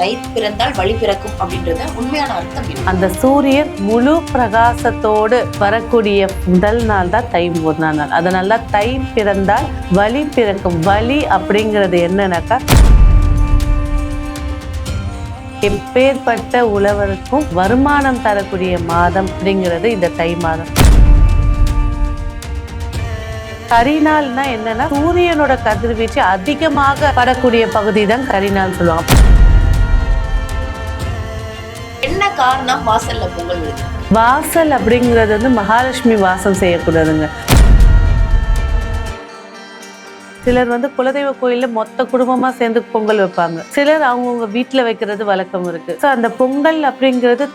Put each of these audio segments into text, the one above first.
தை பிறந்தால் வழி பிறக்கும் அப்படின்றத உண்மையான அர்த்தம் அந்த சூரியன் முழு பிரகாசத்தோடு வரக்கூடிய முதல் நாள் தான் தை முதல் நாள். அதனால தை பிறந்தால் வழி பிறக்கும். வழி அப்படிங்கிறது என்னன்னாக்கா எப்பேற்பட்ட உழவருக்கும் வருமானம் தரக்கூடிய மாதம் அப்படிங்கிறது இந்த தை மாதம். கரிநாள்னா என்னன்னா சூரியனோட கதிர்வீச்சு அதிகமாக படக்கூடிய பகுதி தான் கரிநாள் சொல்லுவாங்க. காரணம் வாசல்ல பொங்கல் வாசல் அப்படிங்கிறது வந்து மகாலட்சுமி வாசம் செய்யக்கூடாதுங்க. சிலர் வந்து குலதெய்வ கோயில்ல மொத்த குடும்பமா சேர்ந்து பொங்கல் வைப்பாங்க. சிலர் அவங்கவுங்க வீட்டுல வைக்கிறது வழக்கம் இருக்கு. ஸோ அந்த பொங்கல் அப்படிங்கிறது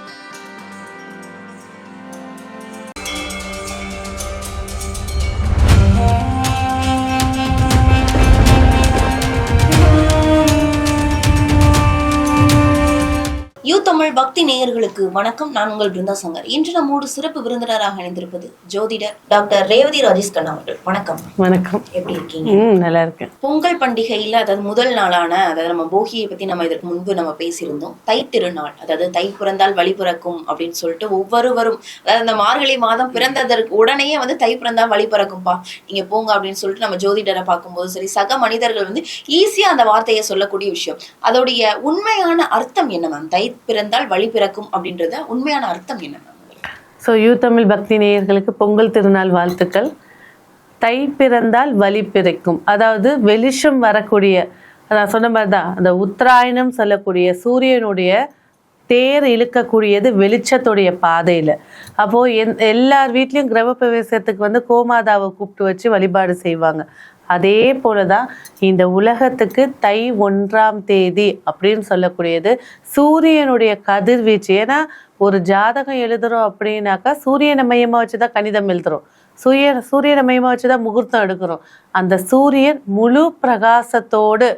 யூ தமிழ் பக்தி நேயர்களுக்கு வணக்கம். நான் உங்கள் பிருந்தா சங்கர். இன்று நம்மோடு சிறப்பு விருந்தினராக இணைந்திருப்பது ஜோதிடர் டாக்டர் ரேவதி ராஜேஷ் கண்ணா அவர்கள். வணக்கம். வணக்கம். எப்படி இருக்கீங்க? நல்லா இருக்கேன். பொங்கல் பண்டிகையில அதாவது முதல் நாளான அதாவது நம்ம போகியை பத்தி நம்ம இதற்கு முன்பு நம்ம பேசியிருந்தோம். தை திருநாள் அதாவது தை பிறந்தால் வழி பிறக்கும் அப்படின்னு சொல்லிட்டு ஒவ்வொருவரும் அதாவது அந்த மார்கழி மாதம் பிறந்ததற்கு உடனேயே வந்து தை பிறந்தால் வழி பிறக்கும்பா நீங்க போங்க அப்படின்னு சொல்லிட்டு நம்ம ஜோதிடரை பார்க்கும்போது சரி சக மனிதர்கள் வந்து ஈஸியா அந்த வார்த்தையை சொல்லக்கூடிய விஷயம். அதோடைய உண்மையான அர்த்தம் என்ன மேம் தை பிறந்தால் வழி பிறக்கும் அப்படின்றத உண்மையான அர்த்தம் என்ன ஸோ யூ தமிழ் பக்தி நேயர்களுக்கு பொங்கல் திருநாள் வாழ்த்துக்கள் தை பிறந்தால் வலி பிறக்கும். அதாவது வெளிச்சம் வரக்கூடிய நான் சொன்ன மாதிரி தான் அந்த உத்தராயணம் சொல்லக்கூடிய சூரியனுடைய தேர் இழுக்கக்கூடியது வெளிச்சத்துடைய பாதையில். அப்போது என் எல்லார் வீட்லேயும் கிரகப்பிரவேசத்துக்கு வந்து கோமாதாவை கூப்பிட்டு வச்சு வழிபாடு செய்வாங்க. அதே போல தான் இந்த உலகத்துக்கு தை ஒன்றாம் தேதி அப்படின்னு சொல்லக்கூடியது சூரியனுடைய கதிர்வீச்சு. ஏன்னா ஒரு ஜாதகம் எழுதுறோம் அப்படின்னாக்கா சூரியனை மையமாக வச்சு தான் கணிதம் எழுதுறோம். சூரியன் சூரியனை மையமாக வச்சு தான் முகூர்த்தம் எடுக்கிறோம். அந்த சூரியன் முழு பிரகாசத்தோடு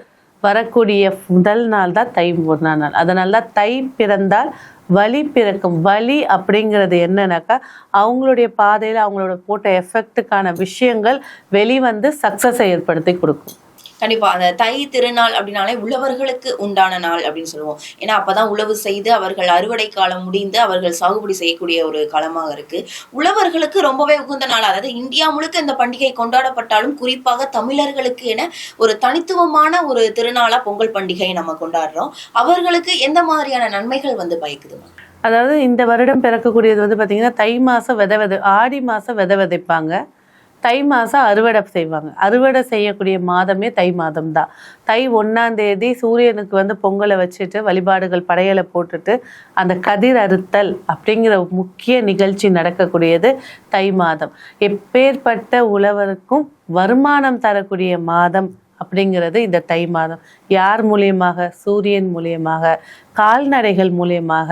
வரக்கூடிய முதல் நாள் தான் தை முதல் நாள். அதனால தான் தை பிறந்தால் வலி பிறக்கும். வலி அப்படிங்கிறது என்னன்னாக்கா அவங்களுடைய பாதையில் அவங்களோட போட்ட எஃபெக்ட்டுக்கான விஷயங்கள் வெளிவந்து சக்ஸஸை ஏற்படுத்தி கொடுக்கும். கண்டிப்பா அந்த தை திருநாள் அப்படின்னாலே உழவர்களுக்கு உண்டான நாள் அப்படின்னு சொல்லுவோம். ஏன்னா அப்பதான் உழவு செய்து அவர்கள் அறுவடை காலம் முடிந்து அவர்கள் சாகுபடி செய்யக்கூடிய ஒரு காலமாக இருக்கு. உழவர்களுக்கு ரொம்பவே உகந்த நாள் அதாவது இந்தியா முழுக்க இந்த பண்டிகை கொண்டாடப்பட்டாலும் குறிப்பாக தமிழர்களுக்கு என ஒரு தனித்துவமான ஒரு திருநாளா பொங்கல் பண்டிகையை நம்ம கொண்டாடுறோம். அவர்களுக்கு எந்த மாதிரியான நன்மைகள் வந்து பயக்குது அதாவது இந்த வருடம் பிறக்கக்கூடியது வந்து பார்த்திங்கன்னா தை மாதம் விதை விதை ஆடி மாதம் விதை விதைப்பாங்க தை மாதம் அறுவடை செய்வாங்க. அறுவடை செய்யக்கூடிய மாதமே தை மாதம் தான் தை ஒன்றாம் தேதி சூரியனுக்கு வந்து பொங்கலை வச்சுட்டு வழிபாடுகள் படையலை போட்டுட்டு அந்த கதிர் அறுத்தல் அப்படிங்கிற முக்கிய நிகழ்ச்சி நடக்கக்கூடியது தை மாதம். எப்பேற்பட்ட உழவருக்கும் வருமானம் தரக்கூடிய மாதம் அப்படிங்கிறது இந்த தை மாதம். யார் மூலியமாக? சூரியன் மூலியமாக கால்நடைகள் மூலியமாக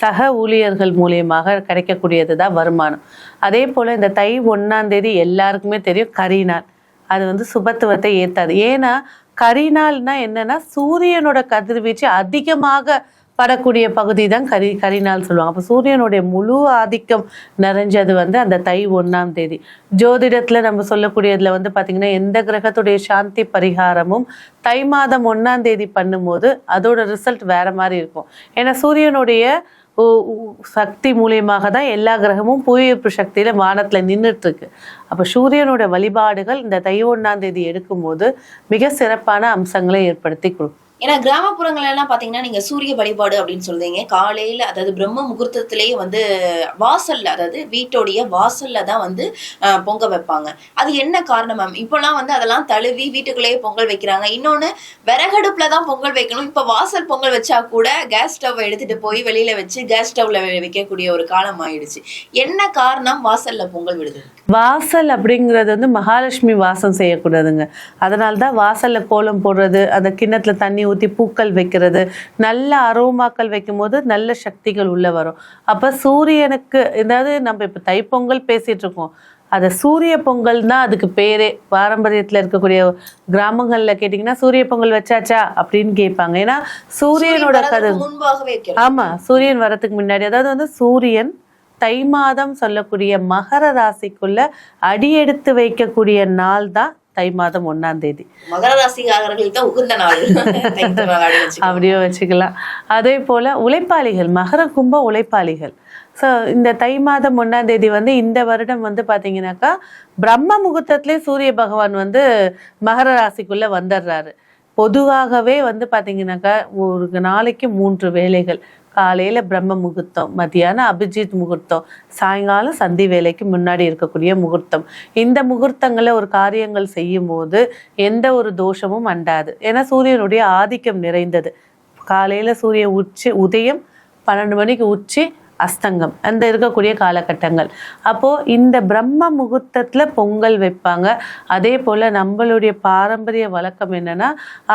சக ஊழியர்கள் மூலியமாக கிடைக்கக்கூடியது தான் வருமானம். அதே போல் இந்த தை ஒன்றாம் தேதி எல்லாருக்குமே தெரியும் கரிநாள் அது வந்து சுபத்துவத்தை ஏற்றாது ஏன்னா கரிநாள்னா என்னன்னா சூரியனோட கதிர்வீச்சு அதிகமாக படக்கூடிய பகுதி தான் கரி கரிநாள் சொல்லுவாங்க. அப்போ சூரியனுடைய முழு ஆதிக்கம் நிறைஞ்சது வந்து அந்த தை ஒன்றாம் தேதி. ஜோதிடத்தில் நம்ம சொல்லக்கூடியதுல வந்து பார்த்திங்கன்னா எந்த கிரகத்துடைய சாந்தி பரிகாரமும் தை மாதம் ஒன்றாம் தேதி பண்ணும்போது அதோட ரிசல்ட் வேற மாதிரி இருக்கும். ஏன்னா சூரியனுடைய உ- சக்தி மூலியமாக தான் எல்லா கிரகமும் புவியீர்ப்பு சக்தியில வானத்துல நின்றுட்டுருக்கு அப்போ சூரியனோட வழிபாடுகள் இந்த தை ஒன்றாம் தேதி எடுக்கும்போது மிக சிறப்பான அம்சங்களை ஏற்படுத்தி கொடுக்கும் ஏன்னா கிராமப்புறங்கள் எல்லாம் பாத்தீங்கன்னா நீங்க சூரிய வழிபாடு அப்படின்னு சொல்றீங்க. காலையில அதாவது பிரம்ம முகூர்த்தத்திலேயே வந்து வாசல்ல அதாவது வீட்டோடைய வாசல்ல தான் வந்து பொங்கல் பொங்க வைப்பாங்க. அது என்ன காரணம் மேம்? இப்பெல்லாம் வந்து அதெல்லாம் தழுவி வீட்டுக்குள்ளேயே பொங்கல் வைக்கிறாங்க. இன்னொன்னு விறகடுப்புல தான் பொங்கல் வைக்கணும். இப்ப வாசல் பொங்கல் வச்சா கூட கேஸ் ஸ்டவ் எடுத்துட்டு போய் வெளியில வச்சு கேஸ் ஸ்டவ்ல வைக்கக்கூடிய ஒரு காலம் ஆயிடுச்சு. என்ன காரணம் வாசல்ல பொங்கல் விடுது வாசல் அப்படிங்கிறது வந்து மகாலட்சுமி வாசம் செய்யக்கூடாதுங்க. அதனால தான் வாசல்ல கோலம் போடுறது அந்த கிண்ணத்துல தண்ணி ஊற்றி பூக்கள் வைக்கிறது நல்ல அரோமாக்கள் வைக்கும்போது நல்ல சக்திகள் உள்ள வரும். அப்போ சூரியனுக்கு அதாவது நம்ம இப்போ தைப்பொங்கல் பேசிட்டு இருக்கோம். அதை சூரிய பொங்கல் தான் அதுக்கு பேரே. பாரம்பரியத்தில் இருக்கக்கூடிய கிராமங்களில் கேட்டிங்கன்னா சூரிய பொங்கல் வச்சாச்சா அப்படின்னு கேட்பாங்க. ஏன்னா சூரியனோட சூரியன் கதை வர்றதுக்கு முன்பாகவே வைக்கிறோம் ஆமா சூரியன் வரதுக்கு முன்னாடி. அதாவது வந்து சூரியன் தை மாதம் சொல்லக்கூடிய மகர ராசிக்குள்ள அடியெடுத்து வைக்கக்கூடிய நாள் தான் தை மாதம் ஒன்னாம் தேதி. மகர ராசிக்காரர்களுக்கு உகந்த நாள். அப்படியே வச்சுக்கலாம். அதே போல உழைப்பாளிகள் மகர கும்ப உழைப்பாளிகள். ஸோ இந்த தை மாதம் ஒன்னாம் தேதி வந்து இந்த வருடம் வந்து பாத்தீங்கன்னாக்கா பிரம்ம முகூர்த்தத்திலே சூரிய பகவான் வந்து மகர ராசிக்குள்ள வந்துடுறாரு பொதுவாகவே வந்து பார்த்திங்கனாக்கா ஒரு நாளைக்கு மூன்று வேலைகள். காலையில் பிரம்ம முகூர்த்தம் மத்தியானம் அபிஜித் முகூர்த்தம் சாயங்காலம் சந்தி வேலைக்கு முன்னாடி இருக்கக்கூடிய முகூர்த்தம். இந்த முகூர்த்தங்களை ஒரு காரியங்கள் செய்யும் போது எந்த ஒரு தோஷமும் அண்டாது. ஏன்னா சூரியனுடைய ஆதிக்கம் நிறைந்தது. காலையில் சூரிய உச்சி உதயம் பன்னெண்டு மணிக்கு உச்சி அஸ்தங்கம். அந்த இருக்கக்கூடிய காலகட்டங்கள். அப்போ இந்த பிரம்ம முகூர்த்தத்தில் பொங்கல் வைப்பாங்க. அதே போல் நம்மளுடைய பாரம்பரிய வழக்கம் என்னன்னா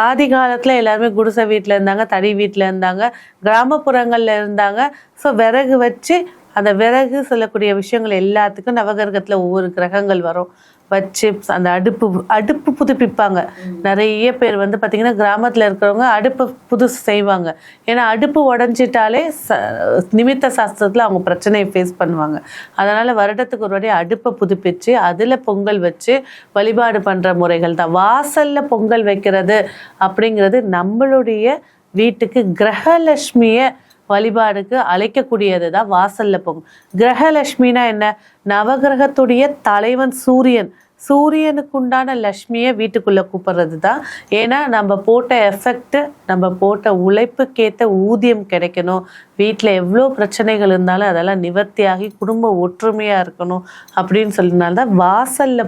ஆதி காலத்தில் எல்லாருமே குடிசை வீட்டில் இருந்தாங்க தடி வீட்டில் இருந்தாங்க கிராமப்புறங்களில் இருந்தாங்க. ஸோ விறகு வச்சு அந்த விறகு சொல்லக்கூடிய விஷயங்கள் எல்லாத்துக்கும் நவகிரகத்தில் ஒவ்வொரு கிரகங்கள் வரும். வச்சு அந்த அடுப்பு அடுப்பு புதுப்பிப்பாங்க. நிறைய பேர் வந்து பார்த்திங்கன்னா கிராமத்தில் இருக்கிறவங்க அடுப்பு புதுசு செய்வாங்க. ஏன்னா அடுப்பு உடஞ்சிட்டாலே ச- நிமித்த சாஸ்திரத்தில் அவங்க பிரச்சனையை ஃபேஸ் பண்ணுவாங்க. அதனால் வருடத்துக்கு ஒரு வாட்டி அடுப்பை புதுப்பிச்சு அதில் பொங்கல் வச்சு வழிபாடு பண்ணுற முறைகள் தான். வாசலில் பொங்கல் வைக்கிறது அப்படிங்கிறது நம்மளுடைய வீட்டுக்கு கிரகலட்சுமியை வழிபாடுக்கு அழைக்கக்கூடியது தான் வாசல்ல பொங்கல் கிரகலட்சுமினா என்ன? நவகிரகத்துடைய தலைவன் சூரியன். சூரியனுக்கு உண்டான லக்ஷ்மியை வீட்டுக்குள்ள கூப்பிட்றது தான் ஏன்னா நம்ம போட்ட எஃபெக்ட் நம்ம போட்ட உழைப்புக்கேத்த ஊதியம் கிடைக்கணும். வீட்டில் எவ்வளோ பிரச்சனைகள் இருந்தாலும் அதெல்லாம் நிவர்த்தியாகி குடும்ப ஒற்றுமையாக இருக்கணும் அப்படின்னு சொல்லினால தான்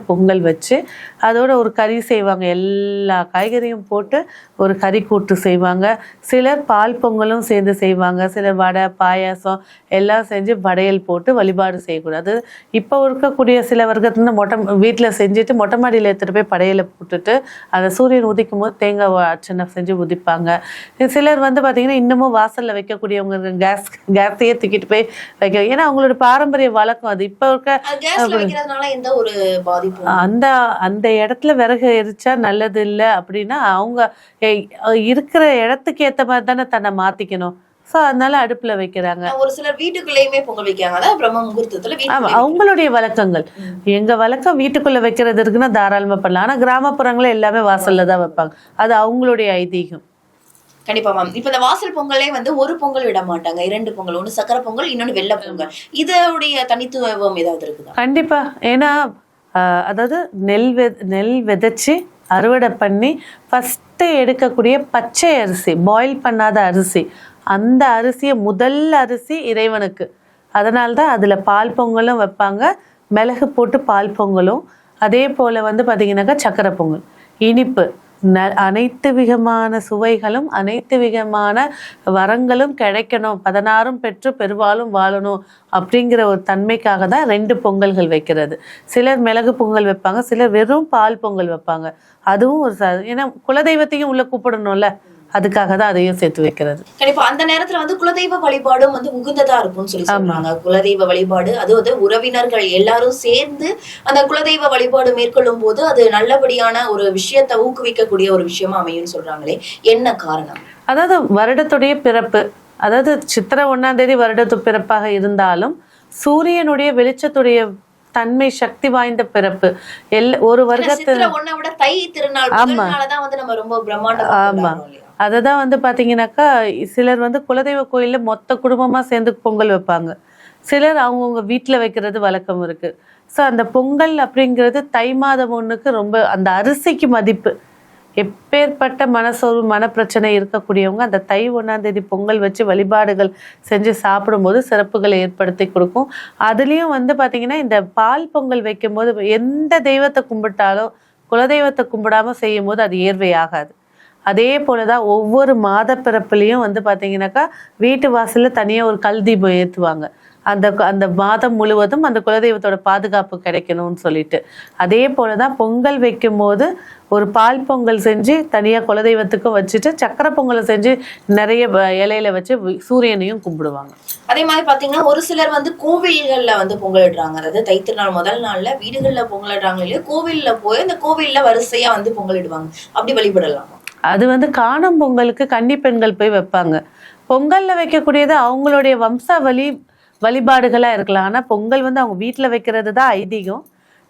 பொங்கல் வச்சு அதோட ஒரு கறி செய்வாங்க. எல்லா காய்கறியும் போட்டு ஒரு கறி கூட்டு செய்வாங்க. சிலர் பால் பொங்கலும் சேர்ந்து செய்வாங்க. சிலர் வடை பாயாசம் எல்லாம் செஞ்சு வடையல் போட்டு வழிபாடு செய்யக்கூடாது. இப்போ இருக்கக்கூடிய சில வர்க்கத்துல மொட்டை வீட்டில் செஞ்சுட்டு மொட்டை மாடியில் எடுத்துகிட்டு போய் படையலை போட்டுட்டு அதை சூரியன் உதிக்கும் போது தேங்காய் அர்ச்சனை செஞ்சு உதிப்பாங்க. சிலர் வந்து பார்த்திங்கன்னா இன்னமும் வாசலில் வைக்கக்கூடியவங்க கேஸ் கேஸையே தூக்கிட்டு போய் வைக்க. ஏன்னா அவங்களோட பாரம்பரிய வழக்கம் அது. இப்போ இருக்க அந்த அந்த இடத்துல விறகு எரிச்சா நல்லது இல்லை அப்படின்னா அவங்க இருக்கிற இடத்துக்கு ஏத்த மாதிரி தானே தன்னை மாத்திக்கணும். ஸோ அதனால அடுப்புல வைக்கிறாங்க. ஒரு சிலர் வீட்டுக்குள்ளேயுமே பொங்கல் வைக்காங்க அதான் பிரம்ம முகூர்த்தத்துல ஆமா, வீட்டுக்குள்ளே அவங்களுடைய வழக்கங்கள். எங்க வழக்கம் வீட்டுக்குள்ள வைக்கிறது இருக்குன்னா தாராளமா பண்ணலாம். ஆனா கிராமப்புறங்கள எல்லாமே வாசல்ல தான் வைப்பாங்க. அது அவங்களுடைய ஐதீகம். கண்டிப்பா மேம் இப்ப இந்த வாசல் பொங்கலே வந்து ஒரு பொங்கல் விட மாட்டாங்க. இரண்டு பொங்கல் ஒண்ணு சக்கரை பொங்கல் இன்னொன்னு வெள்ளை பொங்கல். இதோடைய தனித்துவம் ஏதாவது இருக்குதா? கண்டிப்பா. ஏன்னா அதாவது நெல் வெ நெல் விதைச்சு அறுவடை பண்ணி ஃபஸ்ட்டு எடுக்கக்கூடிய பச்சை அரிசி பாயில் பண்ணாத அரிசி. அந்த அரிசியை முதல் அரிசி இறைவனுக்கு. அதனால தான் அதில் பால் பொங்கலும் வைப்பாங்க. மிளகு போட்டு பால் பொங்கலும். அதே போல் வந்து பார்த்தீங்கன்னாக்கா சக்கரை பொங்கல். இனிப்பு. ந அனைத்து விதமான சுவைகளும் அனைத்து விதமான வரங்களும் கிடைக்கணும். பதினாறும் பெற்று பெருவாலும் வாழணும் அப்படிங்கிற ஒரு தன்மைக்காக தான் ரெண்டு பொங்கல்கள் வைக்கிறது. சிலர் மிளகு பொங்கல் வைப்பாங்க சிலர் வெறும் பால் பொங்கல் வைப்பாங்க. அதுவும் ஒரு ச ஏன்னா குலதெய்வத்தையும் உள்ள கூப்பிடணும்ல. அதுக்காக தான் அதையும் சேர்த்து வைக்கிறது. கண்டிப்பா அந்த நேரத்துல வந்து குலதெய்வ வழிபாடும் வந்து உகந்ததா இருக்கும்னு சொல்லி சொல்றாங்க. குலதெய்வ வழிபாடு அது வந்து உறவினர்கள் எல்லாரும் சேர்ந்து அந்த குலதெய்வ வழிபாடு மேற்கொள்ளும் போது அது நல்லபடியான ஒரு விஷயத்தை ஊக்குவிக்கக்கூடிய ஒரு விஷயமா அமையும்னு சொல்றாங்களே. என்ன காரணம்? அதாவது வருடத்துடைய பிறப்பு அதாவது சித்திரை ஒண்ணாம் தேதி வருடத்து பிறப்பாக இருந்தாலும் சூரியனுடைய வெளிச்சத்துடைய தன்மை சக்தி வாய்ந்த பிறப்பு. எல் ஒரு ரொம்ப பிரம்மாண்டமா ஆமா. அதை தான் வந்து பார்த்தீங்கன்னாக்கா சிலர் வந்து குலதெய்வ கோயிலில் மொத்த குடும்பமாக சேர்ந்து பொங்கல் வைப்பாங்க. சிலர் அவங்கவுங்க வீட்டில் வைக்கிறது வழக்கம் இருக்குது ஸோ அந்த பொங்கல் அப்படிங்கிறது தை மாதம் ஒன்றுக்கு ரொம்ப அந்த அரிசிக்கு மதிப்பு. எப்பேற்பட்ட மனசோர்வு மனப்பிரச்சனை இருக்கக்கூடியவங்க அந்த தை ஒன்றாந்தேதி பொங்கல் வச்சு வழிபாடுகள் செஞ்சு சாப்பிடும்போது சிறப்புகளை ஏற்படுத்தி கொடுக்கும். அதுலேயும் வந்து பார்த்தீங்கன்னா இந்த பால் பொங்கல் வைக்கும்போது எந்த தெய்வத்தை கும்பிட்டாலும் குலதெய்வத்தை கும்பிடாம செய்யும்போது அது ஏர்வை ஆகாது அதே போலதான் ஒவ்வொரு மாத பிறப்புலேயும் வந்து பார்த்தீங்கன்னாக்கா வீட்டு வாசலில் தனியாக ஒரு கல் தீபம் ஏற்றுவாங்க அந்த அந்த மாதம் முழுவதும் அந்த குலதெய்வத்தோட பாதுகாப்பு கிடைக்கணும்னு சொல்லிட்டு. அதே போலதான் பொங்கல் வைக்கும்போது ஒரு பால் பொங்கல் செஞ்சு தனியாக குலதெய்வத்துக்கும் வச்சுட்டு சக்கரை பொங்கலை செஞ்சு நிறைய வ- இலையில வச்சு சூரியனையும் கும்பிடுவாங்க. அதே மாதிரி பார்த்தீங்கன்னா ஒரு சிலர் வந்து கோவில்களில் வந்து பொங்கலிடுறாங்க. அதாவது தைத்திருநாள் முதல் நாளில் வீடுகளில் பொங்கலிடுறாங்க இல்லையா? கோவிலில் போய் அந்த கோவிலில் வரிசையாக வந்து பொங்கலிடுவாங்க. அப்படி வழிபடலாமா? அது வந்து காணும் பொங்கலுக்கு கன்னி பெண்கள் போய் வைப்பாங்க. பொங்கலில் வைக்கக்கூடியது அவங்களுடைய வம்சாவளி வழிபாடுகளாக இருக்கலாம். ஆனால் பொங்கல் வந்து அவங்க வீட்டில் வைக்கிறது தான் ஐதீகம்.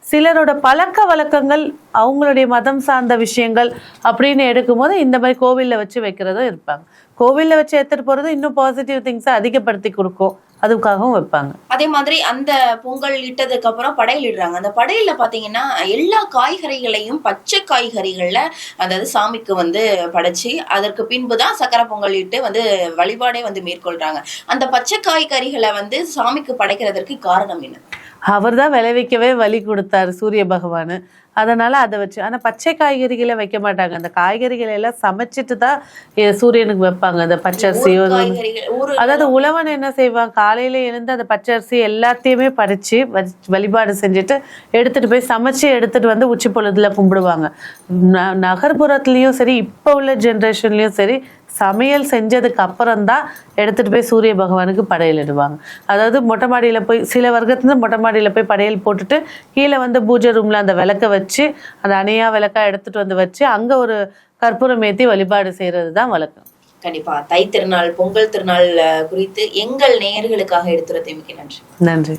சிலரோட பழக்க வழக்கங்கள் அவங்களுடைய மதம் சார்ந்த விஷயங்கள் அப்படின்னு எடுக்கும்போது இந்த மாதிரி கோவிலில் வச்சு வைக்கிறதும் இருப்பாங்க. கோவிலில் வச்சு எடுத்துகிட்டு போகிறது இன்னும் பாசிட்டிவ் திங்ஸை அதிகப்படுத்தி கொடுக்கும். அதுக்காகவும் வைப்பாங்க. அதே மாதிரி அந்த பொங்கல் இட்டதுக்கு அப்புறம் படையல் இடுறாங்க. அந்த படையல்ல பாத்தீங்கன்னா எல்லா காய்கறிகளையும் பச்சை காய்கறிகள்ல அதாவது சாமிக்கு வந்து படைச்சு அதற்கு பின்பு தான் சக்கரை பொங்கல் இட்டு வந்து வழிபாடே வந்து மேற்கொள்றாங்க. அந்த பச்சை காய்கறிகளை வந்து சாமிக்கு படைக்கிறதற்கு காரணம் என்ன? அவர் தான் விளைவிக்கவே வழி கொடுத்தாரு சூரிய பகவான். அதனால அதை வச்சு ஆனால் பச்சை காய்கறிகளை வைக்க மாட்டாங்க. அந்த காய்கறிகளை எல்லாம் சமைச்சிட்டு தான் சூரியனுக்கு வைப்பாங்க. அந்த பச்சரிசி அதாவது உழவன் என்ன செய்வான்? காலையில எழுந்து அந்த பச்சரிசி எல்லாத்தையுமே வ- வழிபாடு செஞ்சுட்டு எடுத்துட்டு போய் சமைச்சு எடுத்துட்டு வந்து உச்சி பொழுதுல கும்பிடுவாங்க. நகர்ப்புறத்துலயும் சரி இப்போ உள்ள ஜென்ரேஷன்லயும் சரி சமையல் செஞ்சதுக்கு அப்புறம் தான் எடுத்துட்டு போய் சூரிய பகவானுக்கு படையல் இடுவாங்க. அதாவது மொட்டை மாடியில போய் சில வர்க்கத்துல மொட்டை மாடியில போய் படையல் போட்டுட்டு கீழே வந்து பூஜை ரூம்ல அந்த விளக்க வச்சு அந்த அணையா விளக்கா எடுத்துட்டு வந்து வச்சு அங்க ஒரு கற்பூரம் ஏத்தி வழிபாடு செய்யறது தான் வழக்கம். கண்டிப்பா. தை திருநாள் பொங்கல் திருநாள் குறித்து எங்கள் நேயர்களுக்காக எடுத்துரைத்தமைக்கு நன்றி. நன்றி.